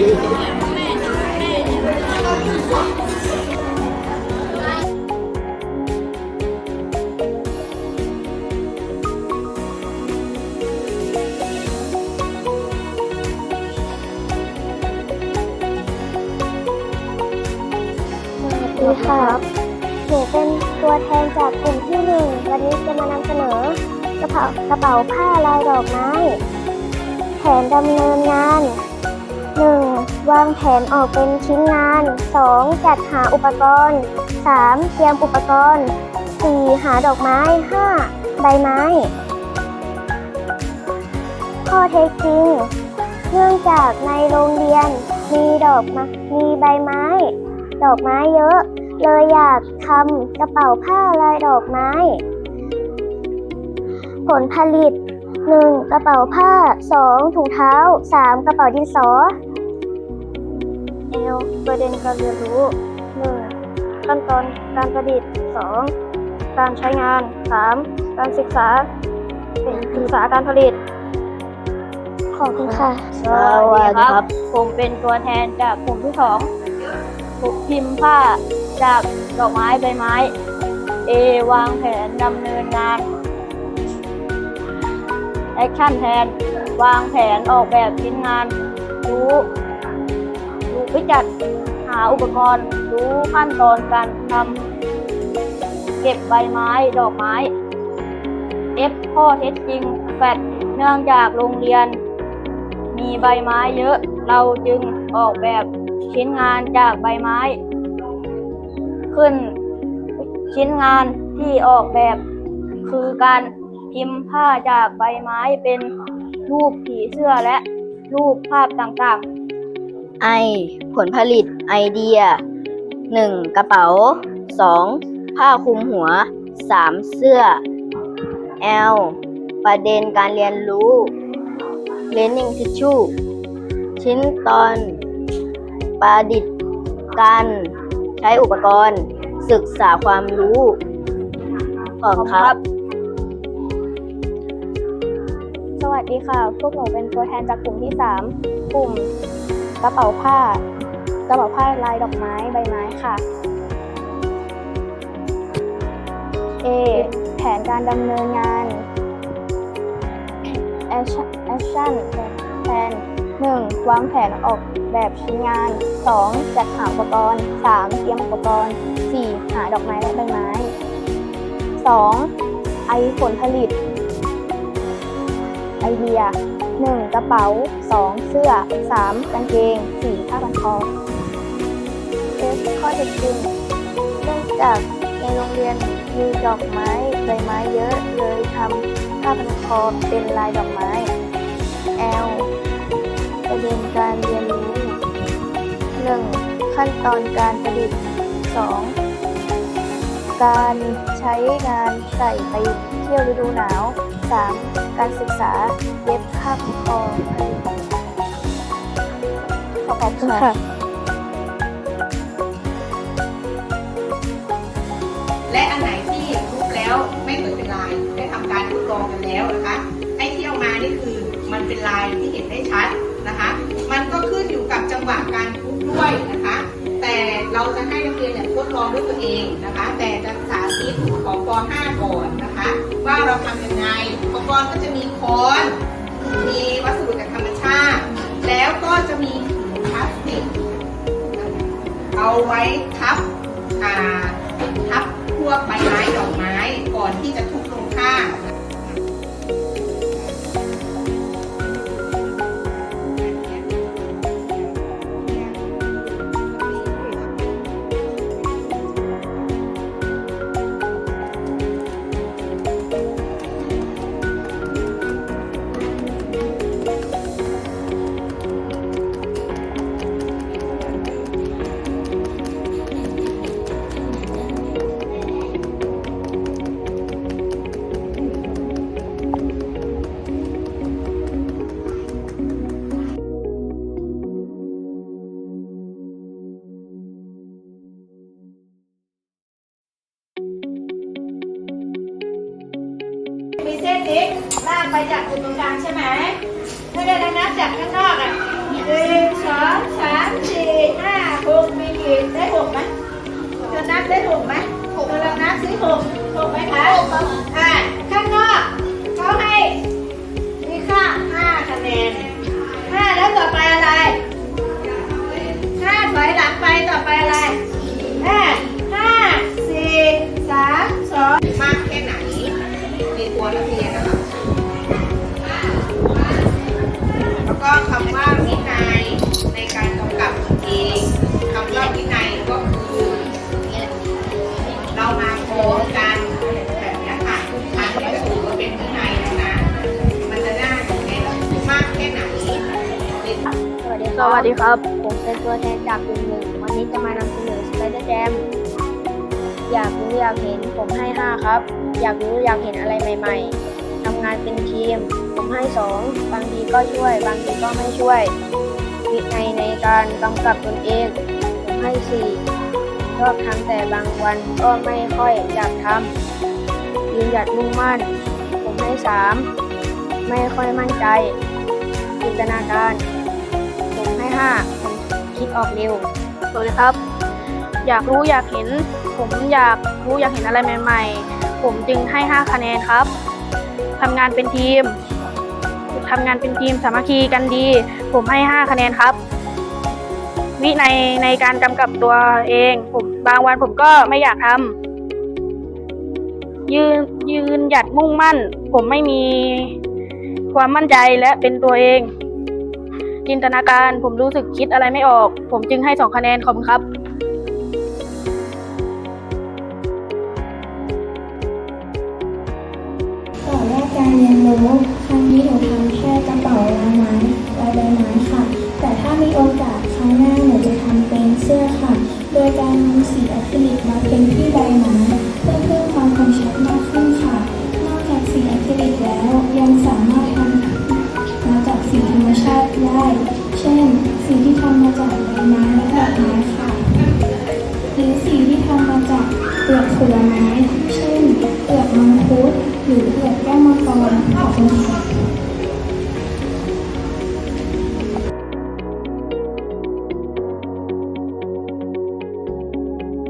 สวัสดีครับหนูเป็นตัวแทนจากกลุ่มที่หนึ่งวันนี้จะมานำเสนอกระเป๋ากระเป๋าผ้าลายดอกไม้ แผนดำเนินงาน 1. วางแผนออกเป็นชิ้นงาน 2. จัดหาอุปกรณ์ 3. เตรียมอุปกรณ์ 4. หาดอกไม้ 5. ใบไม้ ข้อเท็จจริง เนื่องจากในโรงเรียนมีดอกมมีใบไม้ ดอกไม้เยอะ เลยอยากทำกระเป๋าผ้าลายดอกไม้ ผลผลิต 1. กระเป๋าผ้า 2. ถุงเท้า 3. กระเป๋าดินสอ เอลประเด็นการเรียนรู้ 1. ขั้นตอนการประดิษฐ์ 2. การใช้งาน 3. การศึกษาศึกษาการผลิต ขอบคุณค่ะ สวัสดีครับ ผมเป็นตัวแทนจากกลุ่มที่สองพิมพ์ผ้าจากดอกไม้ใบไม้ A วางแผนดำเนินงานแอคชั่นแทน วางแผนออกแบบชิ้นงาน รู้ รู้วิจัดหาอุปกรณ์รู้ขั้นตอนการทำเก็บใบไม้ดอกไม้ F ข้อเท็จจริงแฟดเนื่องจากโรงเรียน มีใบไม้เยอะ เราจึงออกแบบชิ้นงานจากใบไม้ ขึ้นชิ้นงานที่ออกแบบ คือการพิมพ์ผ้าจากใบไม้เป็นรูปผีเสื้อและรูปภาพต่างไอผลผลิตไอเดีย 1. กระเป๋า 2. ผ้าคลุมหัว 3. เสื้อ L ประเด็นการเรียนรู้ Learning Tissue ชิ้นตอนประดิษฐ์การใช้อุปกรณ์ ศึกษาความรู้ขอบคุณครับ สวัสดีค่ะ พวกหนูเป็นตัวแทนจากกลุ่มที่ 3 กลุ่ม กระเป๋าผ้า กระเป๋าผ้าลายดอกไม้ใบไม้ค่ะ A แผนการดำเนินงาน Action Action แผน 1. วางแผนออกแบบชิ้นงาน 2. จัดหาอุปกรณ์ 3. เตรียมอุปกรณ์ 4. หาดอกไม้และใบไม้ 2. ไอผลผลิต ไอเดีย 1. กระเป๋า 2. เสื้อ 3. กางเกง 4. ผ้าพันคอ F ข้อเท็จจริงเนื่องจากในโรงเรียนมีดอกไม้ใบไม้เยอะเลยทำผ้าพันคอเป็นลายดอกไม้ L ประเด็นการเรียนรู้ 1. ขั้นตอนการประดิษฐ์ 2. การใช้งานใส่ไปเที่ยวฤดูหนาว 3. การศึกษาเย็บผ้าพันคอผลิตขอบคุณค่ะ และอันไหนที่รูปแล้วไม่เหมือนเป็นลายได้ทำการทดลองกันแล้วนะคะไอ้ที่เอามานี่คือมันเป็นลายที่เห็นได้ชัดนะคะ มันก็ขึ้นอยู่กับจังหวะการทุบด้วยนะคะ แต่เราจะให้นักเรียนเนี่ยทดลองด้วยตัวเองนะคะ แต่จะสา เราทำยังไง อุปกรณ์ก็จะมีค้อน มีวัสดุจากธรรมชาติ แล้วก็จะมีถุงพลาสติก เอาไว้ทับอ่าทับพวกใบไม้ดอกไม้ก่อนที่จะทุ ลากไปจากจุดตรงกลางใช่ไหมไม่ไดินนับจากข้างนอกอะหนึ่งสองสามสี่ห้าหกมีกี่ได้หกไหมเธอนับได้หกไหมหกเรานับสิหกหกไหมคะอ่าข้างนอกเขาให้ สวัสดีครับ ผมเป็นตัวแทนจากกลุ่มหนึ่งวันนี้จะมานำเสนอสไปเดอร์แจมอยากรู้อยากเห็นผมให้ 5 ครับ อยากรู้อยากเห็นอะไรใหม่ๆทำงานเป็นทีม ผมให้ 2 บางทีก็ช่วย บางทีก็ไม่ช่วย วินัยในการกำกับตนเอง ผมให้ 4 ชอบทำแต่บางวันก็ไม่ค่อยอยากทำยืนหยัดมุ่งมั่น ผมให้ 3 ไม่ค่อยมั่นใจ จินตนาการ ผมให้ห้าผมคิดออกเร็ว สวัสดีครับ อยากรู้อยากเห็น ผมอยากรู้อยากเห็นอะไรใหม่ ๆ ผมจึงให้ห้าคะแนนครับทำงานเป็นทีมทำงานเป็นทีมสามัคคีกันดี ผมให้ห้าคะแนนครับ วิในยในการกำกับตัวเอง ผมบางวันผมก็ไม่อยากทำยืนยืนหยัดมุ่งมั่น ผมไม่มีความมั่นใจและเป็นตัวเอง จินตนาการ ผมรู้สึกคิดอะไรไม่ออก ผมจึงให้สองคะแนนขอบคุณครับต่อแรกการเรียนรู้ครั้งนี้หนูทำแค่กระเป๋าลายไม้ลายใบไม้ค่ะ แต่ถ้ามีโอกาสครั้งหน้าหนูจะทำเป็นเสื้อค่ะ โดยการนำสีอะคริลิกมาเพ้นที่ใบไม้ หรือสีที่ทำมาจากเปลือกผลไม้